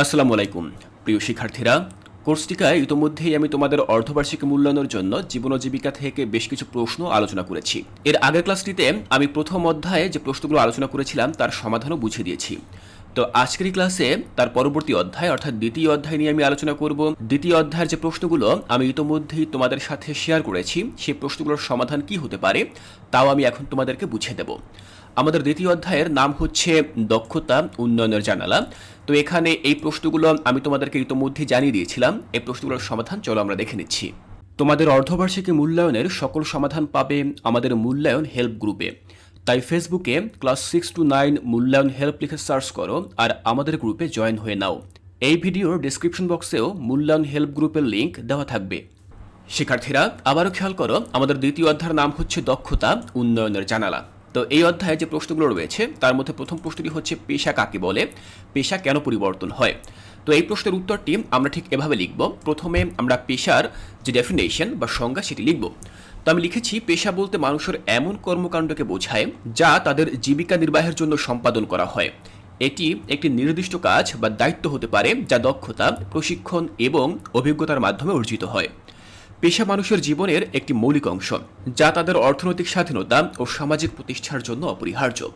আসসালামু আলাইকুম। প্রিয় শিক্ষার্থীরা, কোর্সটিকায় ইতোমধ্যেই আমি তোমাদের অর্ধবার্ষিক মূল্যায়নের জন্য জীবন জীবিকা থেকে বেশ কিছু প্রশ্ন আলোচনা করেছি। এর আগের ক্লাসটিতে আমি প্রথম অধ্যায়ে যে প্রশ্নগুলো আলোচনা করেছিলাম, তার সমাধানও বুঝিয়ে দিয়েছি। তো আজকের ক্লাসে তার পরবর্তী অধ্যায়, অর্থাৎ দ্বিতীয় অধ্যায় নিয়ে আমি আলোচনা করব। দ্বিতীয় অধ্যায়ের যে প্রশ্নগুলো আমি ইতোমধ্যেই তোমাদের সাথে শেয়ার করেছি সেই প্রশ্নগুলোর সমাধান কি হতে পারে, তাও আমি এখন তোমাদেরকে বুঝিয়ে দেব। আমাদের দ্বিতীয় অধ্যায়ের নাম হচ্ছে দক্ষতা উন্নয়নের জানালা। তো এখানে এই প্রশ্নগুলো আমি তোমাদেরকে ইতোমধ্যে জানিয়ে দিয়েছিলাম। এই প্রশ্নগুলোর সমাধান, চলো আমরা দেখে নিচ্ছি। তোমাদের অর্ধবার্ষিকী মূল্যায়নের সকল সমাধান পাবে আমাদের মূল্যায়ন হেল্প গ্রুপে। তাই ফেসবুকে ক্লাস সিক্স টু নাইন মূল্যায়ন হেল্প লিখে সার্চ করো আর আমাদের গ্রুপে জয়েন হয়ে নাও। এই ভিডিওর ডিসক্রিপশন বক্সেও মূল্যায়ন হেল্প গ্রুপের লিঙ্ক দেওয়া থাকবে। শিক্ষার্থীরা, আবারও খেয়াল করো, আমাদের দ্বিতীয় অধ্যায়ের নাম হচ্ছে দক্ষতা উন্নয়নের জানালা। তো এই অধ্যায়ে যে প্রশ্নগুলো রয়েছে, তার মধ্যে প্রথম প্রশ্নটি হচ্ছে, পেশা কাকে বলে? পেশা কেন পরিবর্তন হয়? তো এই প্রশ্নের উত্তরটি আমরা ঠিক এভাবে লিখব। প্রথমে আমরা পেশার যে ডেফিনেশন বা সংজ্ঞা সেটি লিখব। তো আমি লিখেছি, পেশা বলতে মানুষের এমন কর্মকাণ্ডকে বোঝায় যা তাদের জীবিকা নির্বাহের জন্য সম্পাদন করা হয়। এটি একটি নির্দিষ্ট কাজ বা দায়িত্ব হতে পারে যা দক্ষতা, প্রশিক্ষণ এবং অভিজ্ঞতার মাধ্যমে অর্জিত হয়। পেশা মানুষের জীবনের একটি মৌলিক অংশ, যা তাদের অর্থনৈতিক স্বাধীনতা ও সামাজিক প্রতিষ্ঠার জন্য অপরিহার্য।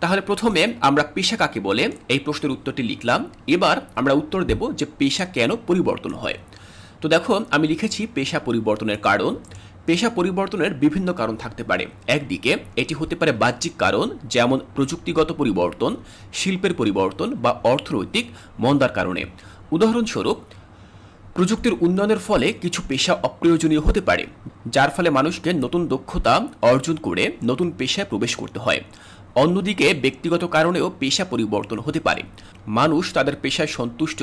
তাহলে প্রথমে আমরা পেশা কাকে বলে? এই প্রশ্নের উত্তরটি লিখলাম। এবার আমরা উত্তর দেব যে পেশা কেন পরিবর্তন হয়। তো দেখো, আমি লিখেছি পেশা পরিবর্তনের কারণ। পেশা পরিবর্তনের বিভিন্ন কারণ থাকতে পারে। একদিকে, এটি হতে পারে বাহ্যিক কারণ, যেমন প্রযুক্তিগত পরিবর্তন, শিল্পের পরিবর্তন বা অর্থনৈতিক মন্দার কারণে। উদাহরণস্বরূপ প্রযুক্তির উন্নয়নের ফলে কিছু পেশা অপ্রয়োজনীয় হতে পারে, যার ফলে মানুষকে নতুন দক্ষতা অর্জন করে নতুন পেশায় প্রবেশ করতে হয়। অন্যদিকে, ব্যক্তিগত কারণেও পেশা পরিবর্তন হতে পারে। মানুষ তাদের পেশায় সন্তুষ্ট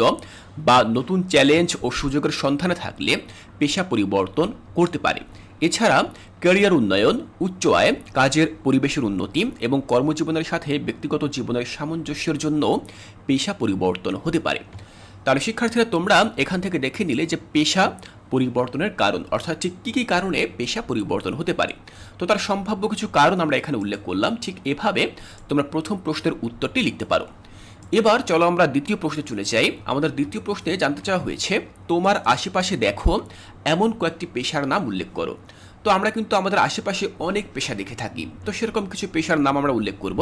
বা নতুন চ্যালেঞ্জ ও সুযোগের সন্ধানে থাকলে পেশা পরিবর্তন করতে পারে। এছাড়া, ক্যারিয়ার উন্নয়ন, উচ্চ আয়, কাজের পরিবেশের উন্নতি এবং কর্মজীবনের সাথে ব্যক্তিগত জীবনের সামঞ্জস্যের জন্য পেশা পরিবর্তন হতে পারে। তাহলে শিক্ষার্থীরা, তোমরা এখান থেকে দেখে নিলে যে পেশা পরিবর্তনের কারণ, অর্থাৎ ঠিক কী কী কারণে পেশা পরিবর্তন হতে পারে। তো তার সম্ভাব্য কিছু কারণ আমরা এখানে উল্লেখ করলাম। ঠিক এভাবে তোমরা প্রথম প্রশ্নের উত্তরটি লিখতে পারো। এবার চলো আমরা দ্বিতীয় প্রশ্নে চলে যাই। আমাদের দ্বিতীয় প্রশ্নে জানতে চাওয়া হয়েছে, তোমার আশেপাশে দেখো এমন কয়েকটি পেশার নাম উল্লেখ করো। তো আমরা কিন্তু আমাদের আশেপাশে অনেক পেশা দেখে থাকি। তো সেরকম কিছু পেশার নাম আমরা উল্লেখ করব।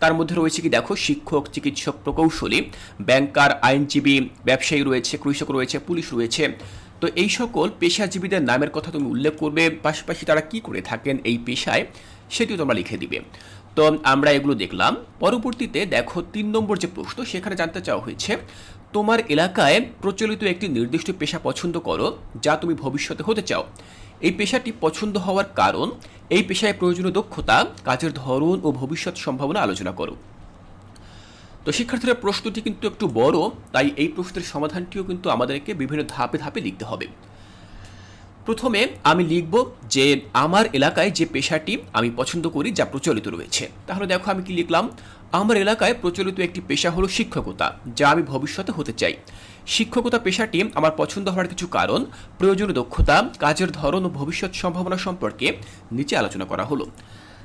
তার মধ্যে রয়েছে কি দেখো, শিক্ষক, চিকিৎসক, প্রকৌশলী, ব্যাংকার, আইনজীবী, ব্যবসায়ী রয়েছে, কৃষক রয়েছে, পুলিশ রয়েছে। তো এই সকল পেশাজীবীদের নামের কথা তুমি উল্লেখ করবে, পাশাপাশি তারা কি করে থাকেন এই পেশায়, সেটিও তোমরা লিখে দিবে। তো আমরা এগুলো দেখলাম। পরবর্তীতে দেখো তিন নম্বর যে প্রশ্ন, সেখানে জানতে চাওয়া হয়েছে, তোমার এলাকায় প্রচলিত একটি নির্দিষ্ট পেশা পছন্দ করো, যা তুমি ভবিষ্যতে হতে চাও। এই পেশাটি পছন্দ হওয়ার কারণ, এই পেশায় প্রয়োজনীয় দক্ষতা, কাজের ধরন ও ভবিষ্যৎ সম্ভাবনা আলোচনা করো তো শিক্ষার্থীরা প্রশ্নটি কিন্তু একটু বড়, তাই এই প্রশ্নের সমাধানটিও কিন্তু আমাদেরকে বিভিন্ন ধাপে ধাপে লিখতে হবে। প্রথমে আমি লিখব যে আমার এলাকায় যে পেশাটি আমি পছন্দ করি যা প্রচলিত রয়েছে। তাহলে দেখো আমি কি লিখলাম, আমার এলাকায় প্রচলিত একটি পেশা হলো শিক্ষকতা, যা আমি ভবিষ্যতে হতে চাই। শিক্ষকতা পেশাটি আমার পছন্দ হওয়ার কিছু কারণ, প্রয়োজনীয় দক্ষতা, কাজের ধরন ও ভবিষ্যৎ সম্ভাবনা সম্পর্কে নিচে আলোচনা করা হলো।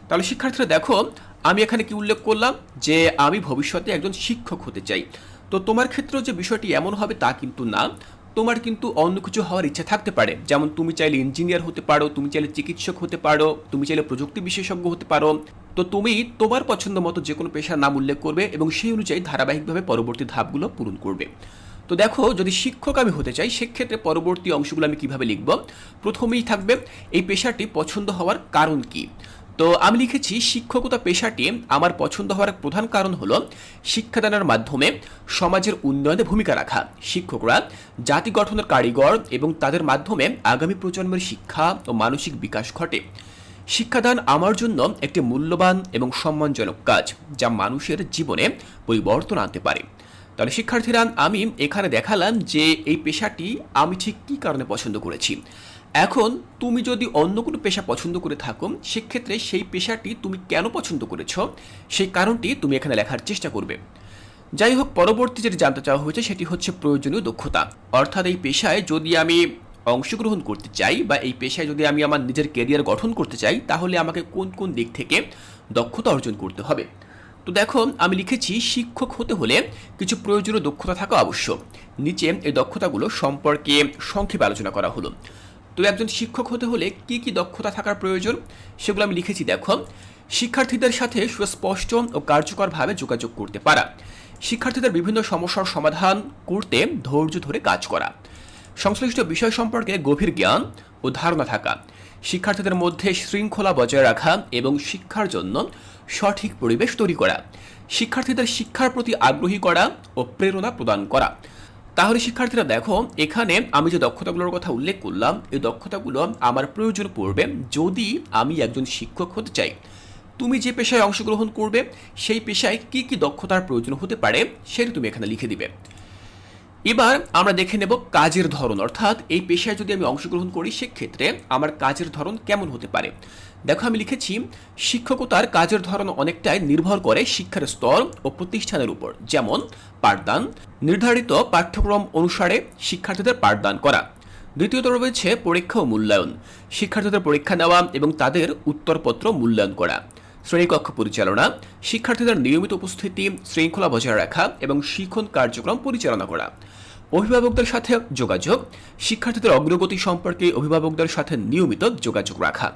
তাহলে শিক্ষার্থীরা দেখো, আমি এখানে কি উল্লেখ করলাম? যে আমি ভবিষ্যতে একজন শিক্ষক হতে চাই। তো তোমার ক্ষেত্রেও যে বিষয়টি এমন হবে তা কিন্তু না। তোমার কিন্তু অন্য কিছু হওয়ার ইচ্ছা থাকতে পারে। যেমন তুমি চাইলে ইঞ্জিনিয়ার হতে পারো, তুমি চাইলে চিকিৎসক হতে পারো, তুমি চাইলে প্রযুক্তি বিশেষজ্ঞ হতে পারো। তো তুমি তোমার পছন্দ মতো যে কোনো পেশার নাম উল্লেখ করবে এবং সেই অনুযায়ী ধারাবাহিকভাবে পরবর্তী ধাপগুলো পূরণ করবে। তো দেখো, যদি শিক্ষক আমি হতে চাই, সেক্ষেত্রে পরবর্তী অংশগুলো আমি কীভাবে লিখব? প্রথমেই থাকবে, এই পেশাটি পছন্দ হওয়ার কারণ কি? তো আমি লিখেছি, শিক্ষকতা পেশাটি আমার পছন্দ হওয়ার প্রধান কারণ হলো শিক্ষাদানের মাধ্যমে সমাজের উন্নয়নে ভূমিকা রাখা। শিক্ষকরা জাতি গঠনের কারিগর এবং তাদের মাধ্যমে আগামী প্রজন্মের শিক্ষা ও মানসিক বিকাশ ঘটে। শিক্ষাদান আমার জন্য একটি মূল্যবান এবং সম্মানজনক কাজ, যা মানুষের জীবনে পরিবর্তন আনতে পারে। তাহলে শিক্ষার্থীরা, আমি এখানে দেখালাম যে এই পেশাটি আমি ঠিক কী কারণে পছন্দ করেছি। এখন তুমি যদি অন্য কোনো পেশা পছন্দ করে থাকো, সেক্ষেত্রে সেই পেশাটি তুমি কেন পছন্দ করেছ? সেই কারণটি তুমি এখানে লেখার চেষ্টা করবে। যাই হোক, পরবর্তী যেটি জানতে চাওয়া হয়েছে, সেটি হচ্ছে প্রয়োজনীয় দক্ষতা। অর্থাৎ এই পেশায় যদি আমি অংশগ্রহণ করতে চাই বা এই পেশায় যদি আমি আমার নিজের কেরিয়ার গঠন করতে চাই, তাহলে আমাকে কোন কোন দিক থেকে দক্ষতা অর্জন করতে হবে? তো দেখো, আমি লিখেছি শিক্ষক হতে হলে কিছু প্রয়োজনীয় দক্ষতা থাকা আবশ্যক নিচে এই দক্ষতাগুলো সম্পর্কে সংক্ষেপে আলোচনা করা হলো। তো একজন শিক্ষক হতে হলে কি কি দক্ষতা থাকার প্রয়োজন, সেগুলো আমি লিখেছি দেখো। শিক্ষার্থীদের সাথে সুস্পষ্ট ও কার্যকরভাবে যোগাযোগ করতে পারা। শিক্ষার্থীদের বিভিন্ন সমস্যার সমাধান করতে ধৈর্য ধরে কাজ করা। সংশ্লিষ্ট বিষয় সম্পর্কে গভীর জ্ঞান ও ধারণা থাকা। শিক্ষার্থীদের মধ্যে শৃঙ্খলা বজায় রাখা এবং শিক্ষার জন্য সঠিক পরিবেশ তৈরি করা, শিক্ষার্থীদের শিক্ষার প্রতি আগ্রহী করা ও প্রেরণা প্রদান করা। তাহলে শিক্ষার্থীরা দেখো, এখানে আমি যে দক্ষতাগুলোর কথা উল্লেখ করলাম, এই দক্ষতাগুলো আমার প্রয়োজন পড়বে যদি আমি একজন শিক্ষক হতে চাই। তুমি যে পেশায় অংশগ্রহণ করবে, সেই পেশায় কি কি দক্ষতার প্রয়োজন হতে পারে সেটা তুমি এখানে লিখে দিবে। এবার আমরা দেখে নেব কাজের ধরন, অর্থাৎ এই পেশায় যদি আমি অংশগ্রহণ করি, সেক্ষেত্রে আমার কাজের ধরন কেমন হতে পারে। দেখো, আমি লিখেছি শিক্ষকতার কাজের ধরন অনেকটাই নির্ভর করে শিক্ষার স্তর ও প্রতিষ্ঠানের উপর। যেমন, পাঠদান, নির্ধারিত পাঠ্যক্রম অনুসারে শিক্ষার্থীদের পাঠদান করা। দ্বিতীয়ত রয়েছে, পরীক্ষা ও মূল্যায়ন। শিক্ষার্থীদের পরীক্ষা নেওয়া এবং তাদের উত্তরপত্র মূল্যায়ন করা। শ্রেণীকক্ষ পরিচালনা, শিক্ষার্থীদের নিয়মিত উপস্থিতি, শৃঙ্খলা বজায় রাখা এবং শিক্ষণ কার্যক্রম পরিচালনা করা। অভিভাবকদের সাথে যোগাযোগ, শিক্ষার্থীদের অগ্রগতি সম্পর্কে অভিভাবকদের সাথে নিয়মিত যোগাযোগ রাখা।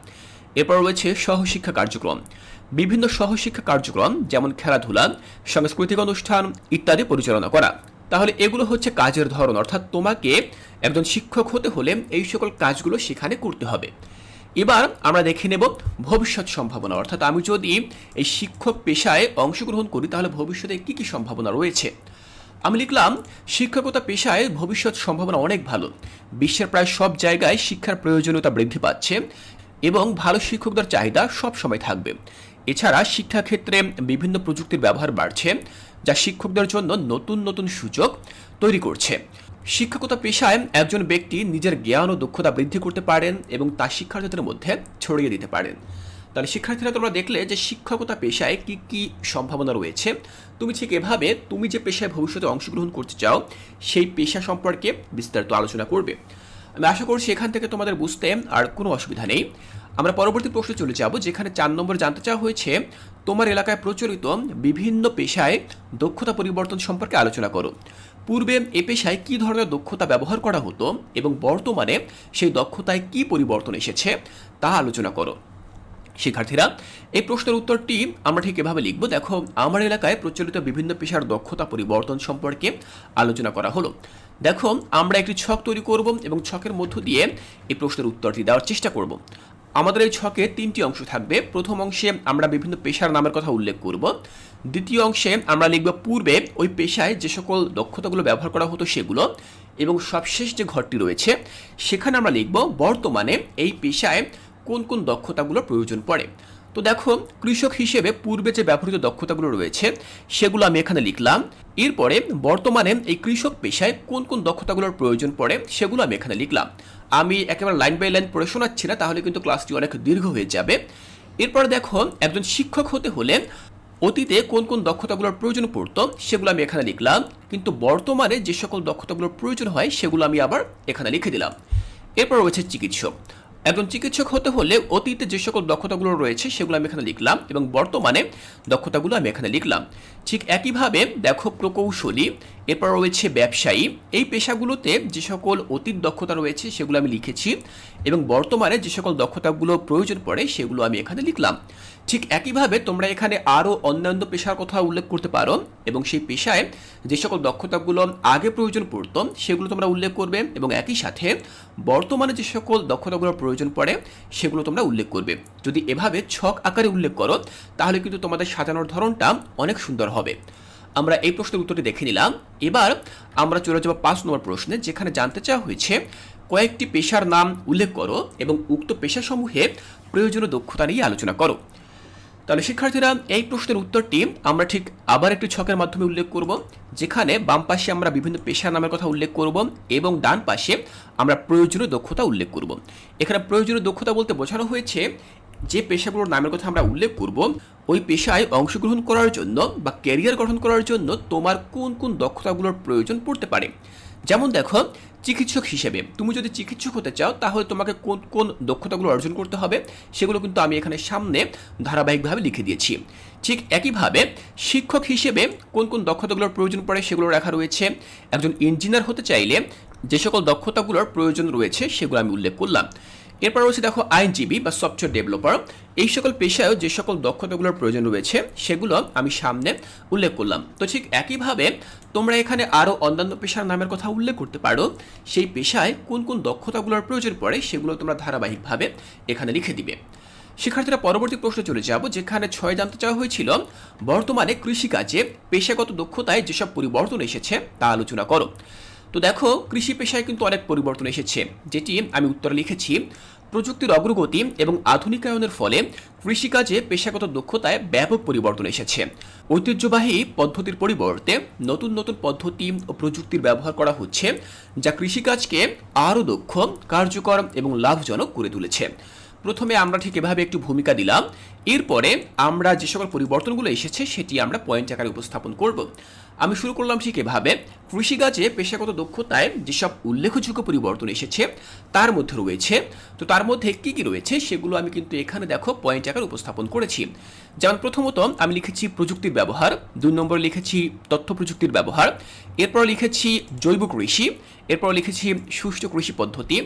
এরপর রয়েছে সহশিক্ষা কার্যক্রম। বিভিন্ন সহশিক্ষা কার্যক্রম, যেমন খেলাধুলা, সাংস্কৃতিক অনুষ্ঠান ইত্যাদি পরিচালনা করা। তাহলে এগুলো হচ্ছে কাজের ধরন, অর্থাৎ তোমাকে একজন শিক্ষক হতে হলে এই সকল কাজগুলো সেখানে করতে হবে। এবার আমরা দেখে নেব ভবিষ্যৎ সম্ভাবনা। অর্থাৎ আমি যদি এই শিক্ষক পেশায় অংশগ্রহণ করি, তাহলে ভবিষ্যতে কী কী সম্ভাবনা রয়েছে? আমি লিখলাম, শিক্ষকতা পেশায় ভবিষ্যৎ সম্ভাবনা অনেক ভালো। বিশ্বের প্রায় সব জায়গায় শিক্ষার প্রয়োজনীয়তা বৃদ্ধি পাচ্ছে। এবং ভালো শিক্ষকদের চাহিদা সব সময় থাকবে। এছাড়া শিক্ষাক্ষেত্রে বিভিন্ন প্রযুক্তির ব্যবহার বাড়ছে, যা শিক্ষকদের জন্য নতুন নতুন সুযোগ তৈরি করছে। শিক্ষকতা পেশায় একজন ব্যক্তি নিজের জ্ঞান ও দক্ষতা বৃদ্ধি করতে পারেন এবং তা শিক্ষার্থীদের মধ্যে ছড়িয়ে দিতে পারেন। তাহলে শিক্ষার্থীরা তোমরা দেখলে যে শিক্ষকতা পেশায় কি কি সম্ভাবনা রয়েছে? তুমি ঠিক এভাবে তুমি যে পেশায় ভবিষ্যতে অংশগ্রহণ করতে চাও, সেই পেশা সম্পর্কে বিস্তারিত আলোচনা করবে। আমি আশা করছি এখান থেকে তোমাদের বুঝতে আর কোনো অসুবিধা নেই। আমরা পরবর্তী প্রশ্নে চলে যাব, যেখানে চার নম্বর জানতে চাওয়া হয়েছে, তোমার এলাকায় প্রচলিত বিভিন্ন পেশায় দক্ষতা পরিবর্তন সম্পর্কে আলোচনা করো। পূর্বে এ পেশায় কী ধরনের দক্ষতা ব্যবহার করা হতো এবং বর্তমানে সেই দক্ষতায় কী পরিবর্তন এসেছে তা আলোচনা করো। শিক্ষার্থীরা, এই প্রশ্নের উত্তরটি আমরা ঠিক এভাবে লিখব। দেখো, আমার এলাকায় প্রচলিত বিভিন্ন পেশার দক্ষতা পরিবর্তন সম্পর্কে আলোচনা করা হলো। দেখো, আমরা একটি ছক তৈরি করব এবং ছকের মধ্য দিয়ে এই প্রশ্নের উত্তরটি দেওয়ার চেষ্টা করব। আমাদের এই ছকে তিনটি অংশ থাকবে। প্রথম অংশে আমরা বিভিন্ন পেশার নামের কথা উল্লেখ করব। দ্বিতীয় অংশে আমরা লিখব পূর্বে ওই পেশায় যে সকল দক্ষতাগুলো ব্যবহার করা হতো সেগুলো এবং সবশেষ যে ঘরটি রয়েছে, সেখানে আমরা লিখব বর্তমানে এই পেশায় কোন কোন দক্ষতাগুলো প্রয়োজন পড়ে। তো দেখো, কৃষক হিসেবে পূর্বে যে ব্যবহৃত দক্ষতাগুলো রয়েছে, সেগুলো আমি এখানে লিখলাম। এরপরে বর্তমানে এই কৃষক পেশায় কোন কোন দক্ষতাগুলোর প্রয়োজন পড়ে, সেগুলো আমি এখানে লিখলাম। আমি একেবারে লাইন বাই লাইন পড়ে শোনাচ্ছি না, তাহলে কিন্তু ক্লাসটি অনেক দীর্ঘ হয়ে যাবে। এরপরে দেখো, একজন শিক্ষক হতে হলে অতীতে কোন কোন দক্ষতাগুলোর প্রয়োজন পড়তো, সেগুলো আমি এখানে লিখলাম। কিন্তু বর্তমানে যে সকল দক্ষতাগুলোর প্রয়োজন হয়, সেগুলো আমি আবার এখানে লিখে দিলাম। এরপর রয়েছে চিকিৎসক। একজন চিকিৎসক হতে হলে অতীতে যে সকল দক্ষতাগুলো রয়েছে, সেগুলো আমি এখানে লিখলাম এবং বর্তমানে দক্ষতাগুলো আমি এখানে লিখলাম। ঠিক একইভাবে দেখো প্রকৌশলী এরপর রয়েছে ব্যবসায়ী। এই পেশাগুলোতে যে সকল অতীত দক্ষতা রয়েছে সেগুলো আমি লিখেছি এবং বর্তমানে যে সকল দক্ষতাগুলো প্রয়োজন পড়ে সেগুলো আমি এখানে লিখলাম। ঠিক একইভাবে তোমরা এখানে আরও অন্যান্য পেশার কথা উল্লেখ করতে পারো এবং সেই পেশায় যে সকল দক্ষতাগুলো আগে প্রয়োজন পড়তো সেগুলো তোমরা উল্লেখ করবে এবং একই সাথে বর্তমানে যে সকল দক্ষতাগুলোর প্রয়োজন পড়ে সেগুলো তোমরা উল্লেখ করবে। যদি এভাবে ছক আকারে উল্লেখ করো তাহলে কিন্তু তোমাদের সাজানোর ধরনটা অনেক সুন্দর হবে। আমরা এই প্রশ্নের উত্তরটি দেখে নিলাম। এবার আমরা চলে যাব পাঁচ নম্বর প্রশ্নে, যেখানে জানতে চাওয়া হয়েছে, কয়েকটি পেশার নাম উল্লেখ করো এবং উক্ত পেশাসমূহে প্রয়োজনীয় দক্ষতা নিয়ে আলোচনা করো। তাহলে শিক্ষার্থীরা, এই প্রশ্নের উত্তরটি আমরা ঠিক আবার একটি ছকের মাধ্যমে উল্লেখ করব, যেখানে বাম পাশে আমরা বিভিন্ন পেশা নামের কথা উল্লেখ করব এবং ডান পাশে আমরা প্রয়োজনীয় দক্ষতা উল্লেখ করব। এখানে প্রয়োজনীয় দক্ষতা বলতে বোঝানো হয়েছে যে পেশাগুলোর নামের কথা আমরা উল্লেখ করব, ওই পেশায় অংশগ্রহণ করার জন্য বা ক্যারিয়ার গঠন করার জন্য তোমার কোন কোন দক্ষতাগুলোর প্রয়োজন পড়তে পারে। যেমন দেখো, চিকিৎসক হিসেবে। তুমি যদি চিকিৎসক হতে চাও, তাহলে তোমাকে কোন কোন দক্ষতাগুলো অর্জন করতে হবে, সেগুলো কিন্তু আমি এখানে সামনে ধারাবাহিকভাবে লিখে দিয়েছি। ঠিক একইভাবে শিক্ষক হিসেবে কোন কোন দক্ষতাগুলোর প্রয়োজন পড়ে, সেগুলো রাখা রয়েছে। একজন ইঞ্জিনিয়ার হতে চাইলে যে সকল দক্ষতাগুলোর প্রয়োজন রয়েছে, সেগুলো আমি উল্লেখ করলাম। এরপর রয়েছে দেখো আইনজীবী বা সফটওয়্যার ডেভেলপার এই সকল পেশায়ও যে সকল দক্ষতাগুলোর প্রয়োজন রয়েছে, সেগুলো আমি সামনে উল্লেখ করলাম। তো ঠিক একইভাবে তোমরা এখানে আরও অন্যান্য পেশার নামের কথা উল্লেখ করতে পারো। সেই পেশায় কোন কোন দক্ষতাগুলোর প্রয়োজন পড়ে, সেগুলো তোমরা ধারাবাহিকভাবে এখানে লিখে দিবে। শিক্ষার্থীরা পরবর্তী প্রশ্নে চলে যাব, যেখানে ছয় জানতে চাওয়া হয়েছিল, বর্তমানে কৃষিকাজে পেশাগত দক্ষতায় যেসব পরিবর্তন এসেছে তা আলোচনা করো। তো দেখো, কৃষি পেশায় কিন্তু অনেক পরিবর্তন এসেছে। যেটি আমি উত্তরে লিখেছি, প্রযুক্তির অগ্রগতি এবং আধুনিকায়নের ফলে কৃষিকাজে পেশাগত দক্ষতায় ব্যাপক পরিবর্তন এসেছে। ঐতিহ্যবাহী পদ্ধতির পরিবর্তে নতুন নতুন পদ্ধতি ও প্রযুক্তির ব্যবহার করা হচ্ছে, যা কৃষিকাজকে আরও দক্ষ, কার্যকর এবং লাভজনক করে তুলেছে। প্রথমে আমরা ঠিক এভাবে একটু ভূমিকা দিলাম। এরপরে আমরা যে সকল পরিবর্তনগুলো এসেছে, সেটি আমরা পয়েন্ট আকারে উপস্থাপন করব। আমি শুরু করলাম ঠিক এভাবে। কৃষিকাজে পেশাগত দক্ষতায় যেসব উল্লেখযোগ্য পরিবর্তন এসেছে, তার মধ্যে রয়েছে। তো তার মধ্যে কি কি রয়েছে, সেগুলো আমি কিন্তু এখানে দেখো পয়েন্ট আকারে উপস্থাপন করেছি। যেমন প্রথমত আমি লিখেছি প্রযুক্তির ব্যবহার, দুই নম্বরে লিখেছি তথ্য প্রযুক্তির ব্যবহার, এরপর লিখেছি জৈব কৃষি, এরপর লিখেছি সুষ্ঠু কৃষি পদ্ধতি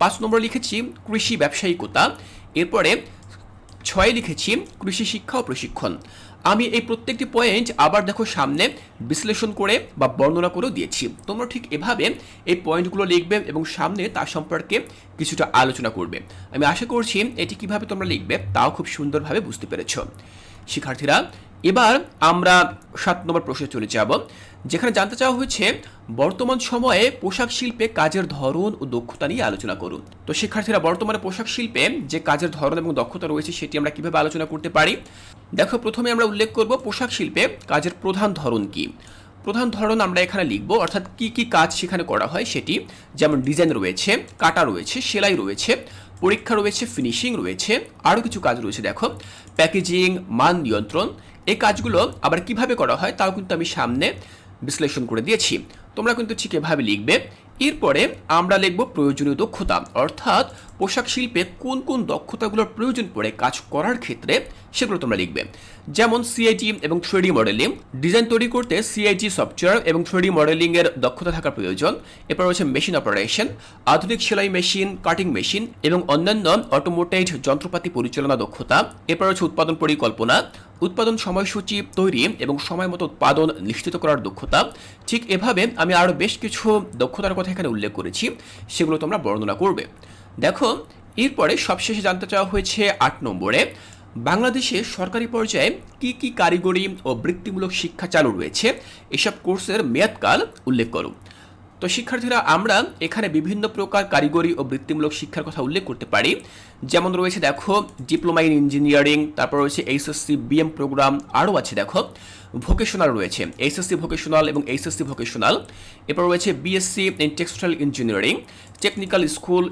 পাঁচ নম্বর লিখেছি কৃষি ব্যবসায়িকতা, এরপরে ছয় লিখেছি কৃষি শিক্ষা ও প্রশিক্ষণ। আমি এই প্রত্যেকটি পয়েন্ট আবার দেখো সামনে বিশ্লেষণ করে বা বর্ণনা করেও দিয়েছি। তোমরা ঠিক এভাবে এই পয়েন্টগুলো লিখবে এবং সামনে তার সম্পর্কে কিছুটা আলোচনা করবে। আমি আশা করছি এটি কীভাবে তোমরা লিখবে তাও খুব সুন্দরভাবে বুঝতে পেরেছ। শিক্ষার্থীরা এবার আমরা সাত নম্বর প্রশ্নে চলে যাব, যেখানে জানতে চাওয়া হয়েছে, বর্তমান সময়ে পোশাক শিল্পে কাজের ধরন ও দক্ষতা নিয়ে আলোচনা করুন। তো শিক্ষার্থীরা, বর্তমানে পোশাক শিল্পে যে কাজের ধরন এবং দক্ষতা রয়েছে সেটি আমরা কীভাবে আলোচনা করতে পারি? দেখো, প্রথমে আমরা উল্লেখ করব পোশাক শিল্পে কাজের প্রধান ধরন কি। প্রধান ধরন আমরা এখানে লিখব, অর্থাৎ কি কি কাজ সেখানে করা হয় সেটি। যেমন ডিজাইন রয়েছে, কাটা রয়েছে, সেলাই রয়েছে, পরীক্ষা রয়েছে, ফিনিশিং রয়েছে, আরও কিছু কাজ রয়েছে, দেখো। প্যাকেজিং, মান নিয়ন্ত্রণ এই কাজগুলো আবার কীভাবে করা হয় তাও কিন্তু আমি সামনে বিশ্লেষণ করে দিয়েছি। তোমরা কিন্তু ঠিক এভাবে লিখবে। এরপরে আমরা লিখব প্রয়োজনীয় দক্ষতা, অর্থাৎ পোশাক শিল্পে কোন কোন দক্ষতাগুলোর প্রয়োজন পড়ে কাজ করার ক্ষেত্রে সেগুলো তোমরা লিখবে। যেমন সিআইটি এবং থ্রিডি মডেলিং ডিজাইন তৈরি করতে সিআইটি সফটওয়্যার এবং থ্রিডি মডেলিংয়ের দক্ষতা থাকা প্রয়োজন। এরপর রয়েছে মেশিন অপারেশন আধুনিক সেলাই মেশিন কাটিং মেশিন এবং অন্যান্য অটোমোটাইড যন্ত্রপাতি পরিচালনা দক্ষতা। এরপর রয়েছে উৎপাদন পরিকল্পনা, উৎপাদন সময়সূচি তৈরি এবং সময় মতো উৎপাদন নিশ্চিত করার দক্ষতা। ঠিক এভাবে আমি আরও বেশ কিছু দক্ষতার কথা এখানে উল্লেখ করেছি, সেগুলো তোমরা বর্ণনা করবে। দেখো, এরপরে সবশেষে জানতে চাওয়া হয়েছে আট নম্বরে, বাংলাদেশে সরকারি পর্যায়ে কি কি কারিগরি ও বৃত্তিমূলক শিক্ষা চালু রয়েছে? এসব কোর্সের মেয়াদকাল উল্লেখ করো। তো শিক্ষার্থীরা, আমরা এখানে বিভিন্ন প্রকার কারিগরি ও বৃত্তিমূলক শিক্ষার কথা উল্লেখ করতে পারি। যেমন রয়েছে, দেখো, ডিপ্লোমা ইন ইঞ্জিনিয়ারিং, তারপর রয়েছে এইচএসসি বিএম প্রোগ্রাম, আরও আছে, দেখো, ভোকেশনাল রয়েছে, এইচএসসি ভোকেশনাল এবং এইচএসসি ভোকেশনাল। এরপর রয়েছে BSc in textile engineering, technical school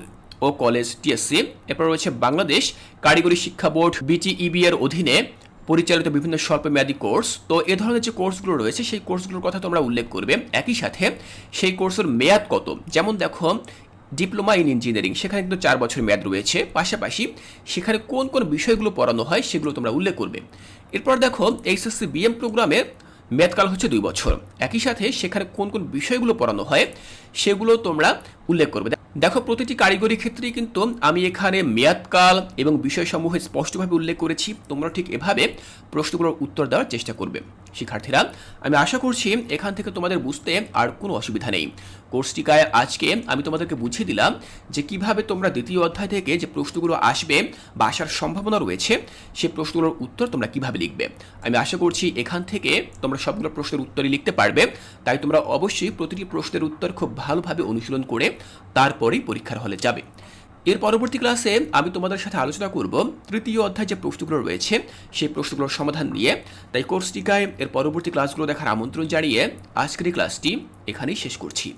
O college TSC. এরপর রয়েছে বাংলাদেশ কারিগরি শিক্ষা বোর্ড বিটিইবি এর অধীনে পরিচালিত বিভিন্ন স্বল্পমেয়াদী কোর্স। তো এ ধরনের যে কোর্সগুলো রয়েছে, সেই কোর্সগুলোর কথা তোমরা উল্লেখ করবে। একই সাথে সেই কোর্সের মেয়াদ কত? যেমন দেখো, ডিপ্লোমা ইন ইঞ্জিনিয়ারিং, সেখানে কিন্তু চার বছর মেয়াদ রয়েছে। পাশাপাশি সেখানে কোন কোন বিষয়গুলো পড়ানো হয়, সেগুলো তোমরা উল্লেখ করবে। এরপর দেখো, এইচএসসি বিএম প্রোগ্রামে মেয়াদকাল হচ্ছে দুই বছর। একই সাথে সেখানে কোন কোন বিষয়গুলো পড়ানো হয়, সেগুলো তোমরা উল্লেখ করবে। দেখো, প্রতিটি কারিগরি ক্ষেত্রেই কিন্তু আমি এখানে মেয়াদকাল এবং বিষয়সমূহ স্পষ্টভাবে উল্লেখ করেছি। তোমরা ঠিক এভাবে প্রশ্নগুলোর উত্তর দেওয়ার চেষ্টা করবে। শিক্ষার্থীরা, আমি আশা করছি এখান থেকে তোমাদের বুঝতে আর কোনো অসুবিধা নেই। কোর্সটিকায় আজকে আমি তোমাদেরকে বুঝিয়ে দিলাম যে কীভাবে তোমরা দ্বিতীয় অধ্যায় থেকে যে প্রশ্নগুলো আসবে বা আসার সম্ভাবনা রয়েছে, সে প্রশ্নগুলোর উত্তর তোমরা কীভাবে লিখবে। আমি আশা করছি এখান থেকে তোমরা সবগুলো প্রশ্নের উত্তরই লিখতে পারবে, তাই তোমরা অবশ্যই প্রতিটি প্রশ্নের উত্তর খুব ভালোভাবে অনুশীলন করে তারপরেই পরীক্ষার হলে যাবে। এর পরবর্তী ক্লাসে আমি তোমাদের সাথে আলোচনা করব তৃতীয় অধ্যায় যে প্রশ্নগুলো রয়েছে, সেই প্রশ্নগুলোর সমাধান নিয়ে। তাই কোর্সটিকায় এর পরবর্তী ক্লাসগুলো দেখার আমন্ত্রণ জানিয়ে আজকের এই ক্লাসটি এখানেই শেষ করছি।